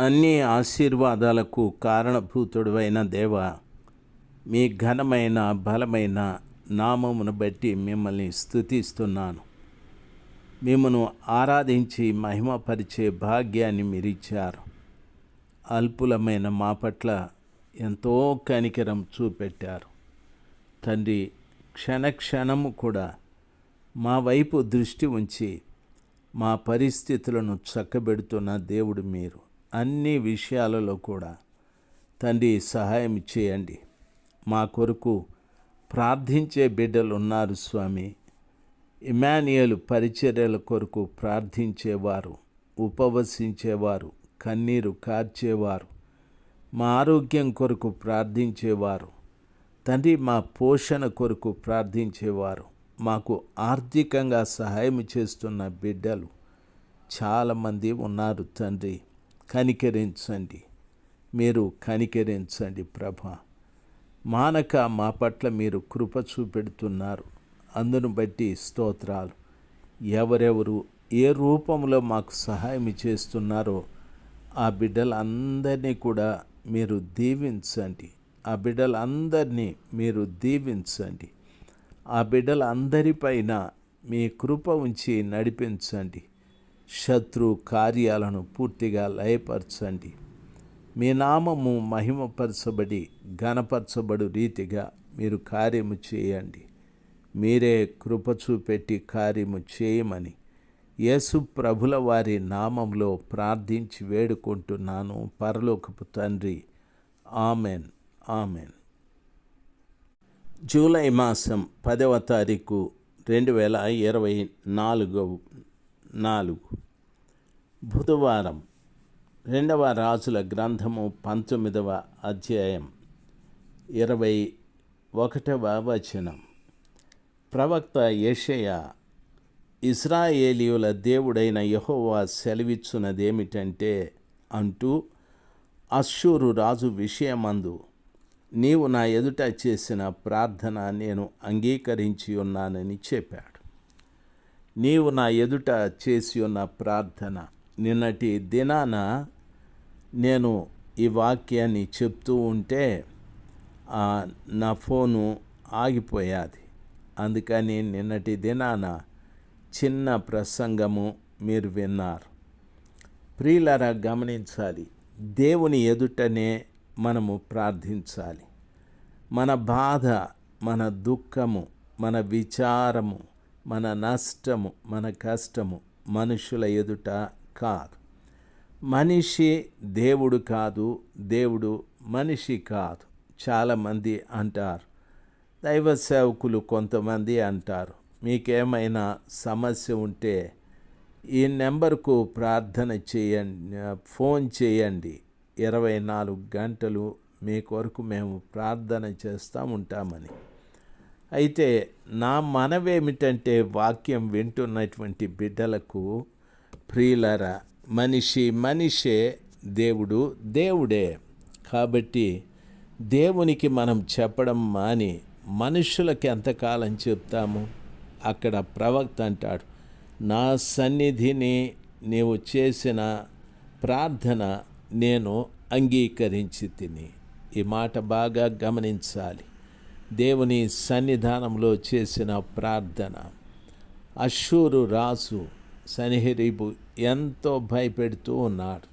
అన్ని ఆశీర్వాదాలకు కారణభూతుడువైన దేవ మీ ఘనమైన బలమైన నామమును బట్టి మిమ్మల్ని స్థుతిస్తున్నాను మిమ్మను ఆరాధించి మహిమపరిచే భాగ్యాన్ని మీరిచ్చారు. అల్పులమైన మా పట్ల ఎంతో కనికరం చూపెట్టారు. తండ్రి క్షణక్షణము కూడా మా వైపు దృష్టి ఉంచి మా పరిస్థితులను చక్కబెడుతున్న దేవుడు మీరు. అన్ని విషయాలలో కూడా తండ్రి సహాయం చేయండి. మా కొరకు ప్రార్థించే బిడ్డలు ఉన్నారు స్వామి. ఇమానియలు పరిచర్యల కొరకు ప్రార్థించేవారు ఉపవసించేవారు కన్నీరు కార్చేవారు మా ఆరోగ్యం కొరకు ప్రార్థించేవారు తండ్రి మా పోషణ కొరకు ప్రార్థించేవారు మాకు ఆర్థికంగా సహాయం చేస్తున్న బిడ్డలు చాలామంది ఉన్నారు తండ్రి. కనికరించండి. మీరు కనికరించండి ప్రభ. మానక మా పట్ల మీరు కృప చూపెడుతున్నారు. అందును బట్టి స్తోత్రాలు. ఎవరెవరు ఏ రూపంలో మాకు సహాయం చేస్తున్నారో ఆ బిడ్డలందరినీ కూడా మీరు దీవించండి. ఆ బిడ్డలందరినీ మీరు దీవించండి. ఆ బిడ్డలందరిపైన మీ కృప ఉంచి నడిపించండి. శత్రు కార్యాలను పూర్తిగా లయపరచండి. మీ నామము మహిమపరచబడి ఘనపరచబడు రీతిగా మీరు కార్యము చేయండి. మీరే కృప చూపెట్టి కార్యము చేయమని యేసు ప్రభుల వారి నామంలో ప్రార్థించి వేడుకుంటున్నాను. పరలోకపు తండ్రి ఆమెన్ ఆమెన్. జూలై మాసం పదవ తారీఖు రెండు వేల ఇరవై నాలుగు నాలుగు. బుధవారం రెండవ రాజుల గ్రంథము పంతొమ్మిదవ అధ్యాయం ఇరవై ఒకటవ వచనం. ప్రవక్త యషయ ఇస్రాయేలీయుల దేవుడైన యహోవా సెలవిచ్చున్నదేమిటంటే అంటూ అశ్షూరు రాజు విషయమందు నీవు నా ఎదుట చేసిన ప్రార్థన నేను అంగీకరించి ఉన్నానని చెప్పాడు. నీవు నా ఎదుట చేసి ఉన్న ప్రార్థన. నిన్నటి దినాన నేను ఈ వాక్యాన్ని చెప్తూ ఉంటే ఆ, నా ఫోను ఆగిపోయాది. అందుకని నిన్నటి దినాన చిన్న ప్రసంగము మీరు విన్నారు. ప్రియులరా గమనించాలి. దేవుని ఎదుటనే మనము ప్రార్థించాలి. మన బాధ మన దుఃఖము మన విచారము మన నష్టము మన కష్టము మనుషుల ఎదుట కాదు. మనిషి దేవుడు కాదు దేవుడు మనిషి కాదు చాలామంది అంటారు. దైవ సేవకులు కొంతమంది అంటారు. మీకేమైనా సమస్య ఉంటే ఈ నెంబర్కు ప్రార్థన చేయండి ఫోన్ చేయండి. ఇరవై నాలుగు గంటలు మీ కొరకు మేము ప్రార్థన చేస్తూ ఉంటామని. అయితే నా మనవేమిటంటే వాక్యం వింటున్నటువంటి బిడ్డలకు ప్రియులర మనిషి మనిషే దేవుడు దేవుడే. కాబట్టి దేవునికి మనం చెప్పడం మాని మనుషులకి ఎంతకాలం చెప్తాము? అక్కడ ప్రవక్త అంటాడు నా సన్నిధిని నీవు చేసిన ప్రార్థన నేను అంగీకరించి తిని. ఈ మాట బాగా గమనించాలి. దేవుని సన్నిధానంలో చేసిన ప్రార్థన. అశూరు రాజు సనిహరీబు ఎంతో భయపెడుతూ ఉన్నాడు.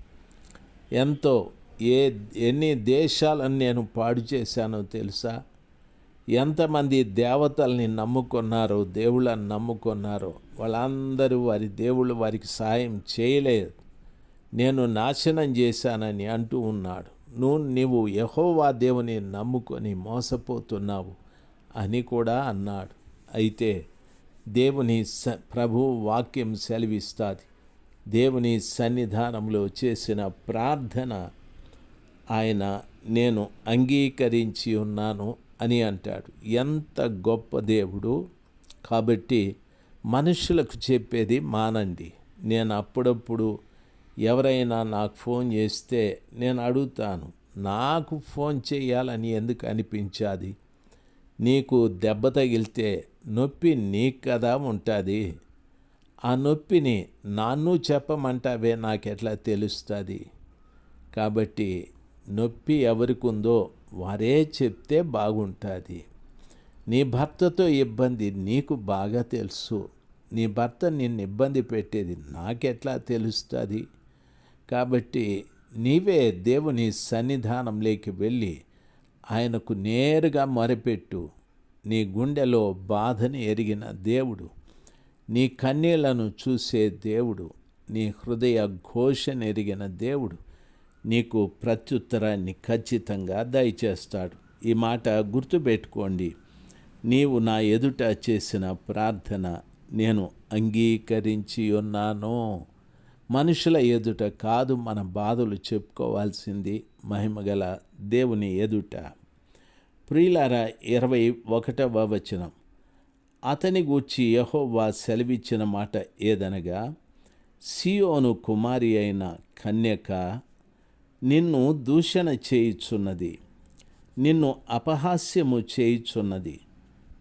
ఎంతో ఏ ఎన్ని దేశాలను నేను పాడు చేశానో తెలుసా? ఎంతమంది దేవతల్ని నమ్ముకున్నారో దేవుళ్ళని నమ్ముకున్నారో వాళ్ళందరూ వారి దేవుళ్ళు వారికి సాయం చేయలేదు. నేను నాశనం చేశానని అంటూ ఉన్నాడు. నువ్వు నీవు యహోవా దేవుని నమ్ముకొని మోసపోతున్నావు అని కూడా అన్నాడు. అయితే దేవుని స ప్రభు వాక్యం సెలవిస్తుంది. దేవుని సన్నిధానంలో చేసిన ప్రార్థన ఆయన నేను అంగీకరించి ఉన్నాను అని అంటాడు. ఎంత గొప్ప దేవుడు! కాబట్టి మనుషులకు చెప్పేది మానండి. నేను అప్పుడప్పుడు ఎవరైనా నాకు ఫోన్ చేస్తే నేను అడుగుతాను నాకు ఫోన్ చేయాలని ఎందుకు అనిపించాది? నీకు దెబ్బ తగిలితే నొప్పి నీకు కదా ఉంటుంది. ఆ నొప్పిని నాన్ను చెప్పమంటావే నాకెట్లా తెలుస్తుంది? కాబట్టి నొప్పి ఎవరికి ఉందో వారే చెప్తే బాగుంటుంది. నీ భర్తతో ఇబ్బంది నీకు బాగా తెలుసు. నీ భర్త నిన్ను ఇబ్బంది పెట్టేది నాకెట్లా తెలుస్తుంది? కాబట్టి నీవే దేవుని సన్నిధానంలోకి వెళ్ళి ఆయనకు నేరుగా మొరపెట్టు. నీ గుండెలో బాధని ఎరిగిన దేవుడు నీ కన్నీళ్ళను చూసే దేవుడు నీ హృదయ ఘోషను ఎరిగిన దేవుడు నీకు ప్రత్యుత్తరాన్ని ఖచ్చితంగా దయచేస్తాడు. ఈ మాట గుర్తుపెట్టుకోండి. నీవు నా ఎదుట చేసిన ప్రార్థన నేను అంగీకరించి ఉన్నాను. మనుషుల ఎదుట కాదు మన బాధలు చెప్పుకోవాల్సింది మహిమగల దేవుని ఎదుట. ప్రియులార ఇరవై ఒకటవ వచనం. అతని గూర్చి యహోవా సెలవిచ్చిన మాట ఏదనగా సియోను కుమారి అయిన కన్యక నిన్ను దూషణ చేయుచున్నది నిన్ను అపహాస్యము చేయుచున్నది.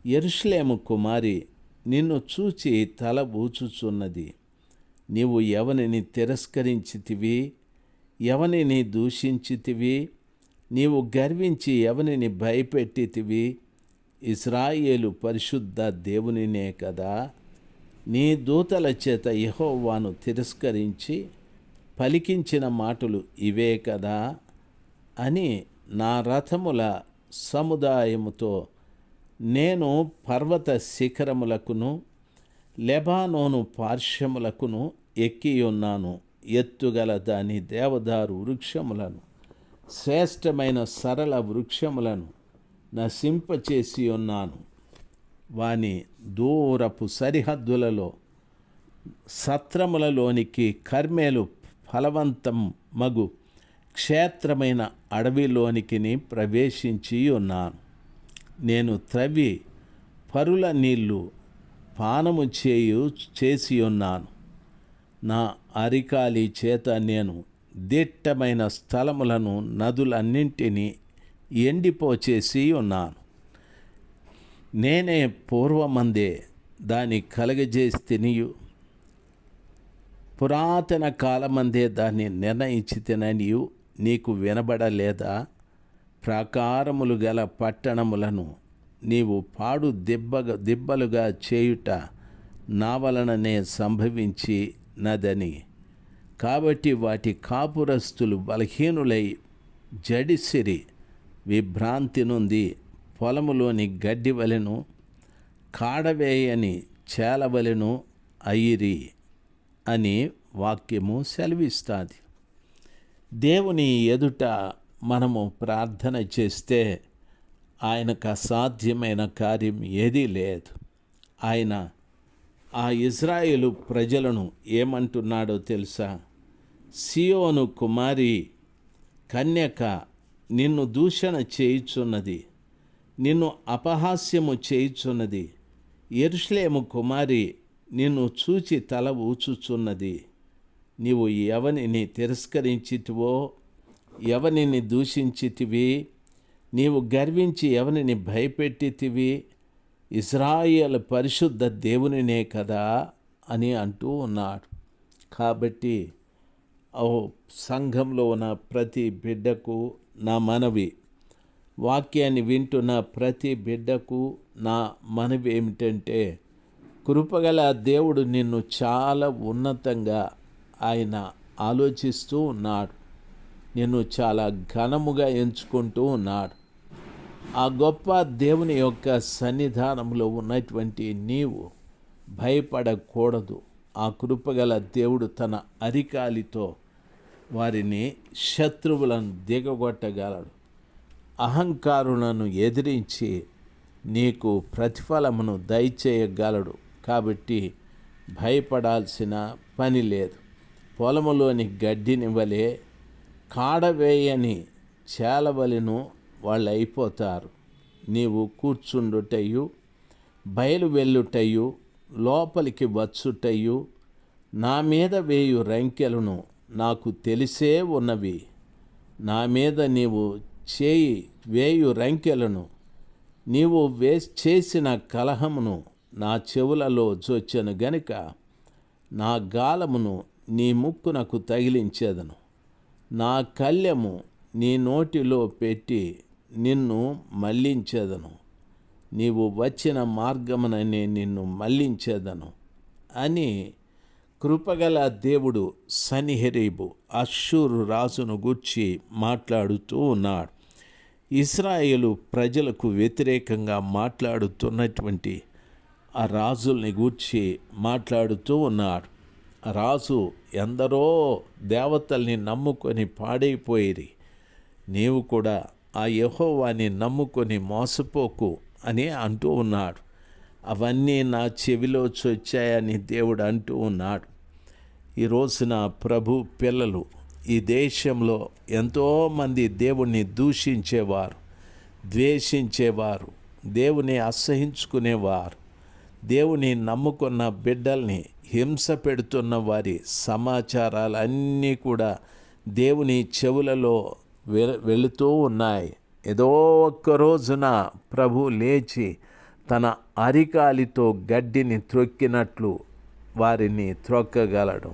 ఎరుషులేము కుమారి నిన్ను చూచి తల ఊచుచున్నది. నీవు ఎవనిని తిరస్కరించితివి? ఎవనిని దూషించితివి? నీవు గర్వించి ఎవనిని భయపెట్టితివి? ఇస్రాయేలు పరిశుద్ధ దేవునినే కదా. నీ దూతల చేత యహోవాను తిరస్కరించి పలికించిన మాటలు ఇవే కదా అని నా రథముల సముదాయముతో నేను పర్వత శిఖరములకును లెబానోను పార్శ్వములకును ఎక్కియున్నాను. ఎత్తుగల దాని దేవదారు వృక్షములను శ్రేష్టమైన సరళ వృక్షములను నశింపచేసి ఉన్నాను వాని దూరపు సరిహద్దులలో సత్రములలోనికి కర్మేలు ఫలవంతం మగు క్షేత్రమైన అడవిలోనికి ప్రవేశించి ఉన్నాను నేను త్రవి పరుల నీళ్ళు పానము చేయు చేసి ఉన్నాను నా అరికాలి చేత నేను దిట్టమైన స్థలములను నదులన్నింటినీ ఎండిపోచేసి ఉన్నాను నేనే పూర్వమందే దాన్ని కలగజేస్తేనియు పురాతన కాలమందే దాన్ని నిర్ణయించి తిననియు. నీకు వినబడలేదా? ప్రాకారములు గల పట్టణములను నీవు పాడు దిబ్బగా దిబ్బలుగా చేయుట నా వలననే సంభవించి నదని కాబట్టి వాటి కాపురస్తులు బలహీనులై జడిసిరి విభ్రాంతి నుండి పొలములోని గడ్డి వలెను కాడవేయని చేలవలెను అయిరి అని వాక్యము సెలవిస్తుంది. దేవుని ఎదుట మనము ప్రార్థన చేస్తే ఆయనకు అసాధ్యమైన కార్యం ఏదీ లేదు. ఆయన ఆ ఇజ్రాయేలు ప్రజలను ఏమంటున్నాడో తెలుసా? సియోను కుమారి కన్యక నిన్ను దూషణ చేయుచున్నది నిన్ను అపహాస్యము చేయుచున్నది. ఎరుషులేము కుమారి నిన్ను చూచి తల ఊచుచున్నది. నీవు ఎవనిని తిరస్కరించితివో ఎవనిని దూషించితివి? నీవు గర్వించి ఎవరిని భయపెట్టితివి? ఇజ్రాయేల్ పరిశుద్ధ దేవునినే కదా అని అంటూ ఉన్నాడు. కాబట్టి ఓ సంఘంలో ఉన్న ప్రతి బిడ్డకు నా మనవి. వాక్యాన్ని వింటున్న ప్రతి బిడ్డకు నా మనవి ఏమిటంటే కృపగల దేవుడు నిన్ను చాలా ఉన్నతంగా ఆయన ఆలోచిస్తూ ఉన్నాడు. నిన్ను చాలా ఘనముగా ఎంచుకుంటూ ఉన్నాడు. ఆ గొప్ప దేవుని యొక్క సన్నిధానంలో ఉన్నటువంటి నీవు భయపడకూడదు. ఆ కృపగల దేవుడు తన అరికాలితో వారిని శత్రువులను దిగగొట్టగలడు. అహంకారులను ఎదిరించి నీకు ప్రతిఫలమును దయచేయగలడు. కాబట్టి భయపడాల్సిన పని లేదు. పొలములోని గడ్డిని వలె కాడవేయని చేలవలను వాళ్ళు అయిపోతారు నీవు కూర్చుండుటయు బయలు వెళ్ళుటయు లోపలికి వచ్చుటయు నా మీద వేయు రంకెలను నాకు తెలిసే ఉన్నవి. నా మీద నీవు చేయి వేయు రంకెలను నీవు వే చేసిన కలహమును నా చెవులలో చొచ్చెను గనుక నా గాలమును నీ ముక్కునకు తగిలించేదను. నా కళ్ళెము నీ నోటిలో పెట్టి నిన్ను మళ్ళించేదను నీవు వచ్చిన మార్గముననే నిన్ను మళ్ళించేదను అని కృపగల దేవుడు సనిహెరీబు అశ్షూరు రాజును గూర్చి మాట్లాడుతూ ఉన్నాడు. ఇస్రాయేలు ప్రజలకు వ్యతిరేకంగా మాట్లాడుతున్నటువంటి ఆ రాజుల్ని గూర్చి మాట్లాడుతూ ఉన్నాడు. ఆ రాజు ఎందరో దేవతల్ని నమ్ముకొని పాడైపోయిరి. నీవు కూడా ఆ యహోవాని నమ్ముకొని మోసపోకు అని అంటూ ఉన్నాడు. అవన్నీ నా చెవిలో చొచ్చాయని దేవుడు అంటూ ఉన్నాడు. ఈ రోజున ప్రభు పిల్లలు ఈ దేశంలో ఎంతోమంది దేవుణ్ణి దూషించేవారు ద్వేషించేవారు దేవుని అసహించుకునేవారు దేవుని నమ్ముకున్న బిడ్డల్ని హింస పెడుతున్న వారి సమాచారాలన్నీ కూడా దేవుని చెవులలో వెళుతూ ఉన్నాయి. ఏదో ఒక్క రోజున ప్రభు లేచి తన అరికాలితో గడ్డిని త్రొక్కినట్లు వారిని త్రొక్కగలడు.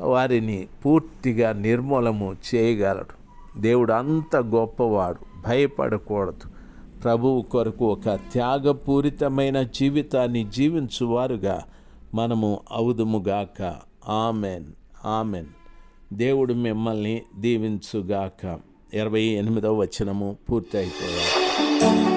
వారిని పూర్తిగా నిర్మూలము చేయగలడు. దేవుడు అంత గొప్పవాడు భయపడకూడదు. ప్రభువు కొరకు ఒక త్యాగపూరితమైన జీవితాన్ని జీవించువారుగా మనము అవుదుముగాక ఆమెన్. ఆమెన్. దేవుడు మిమ్మల్ని దీవించుగాక. ఇరవై ఎనిమిదవ వచనము పూర్తి అయిపోయారు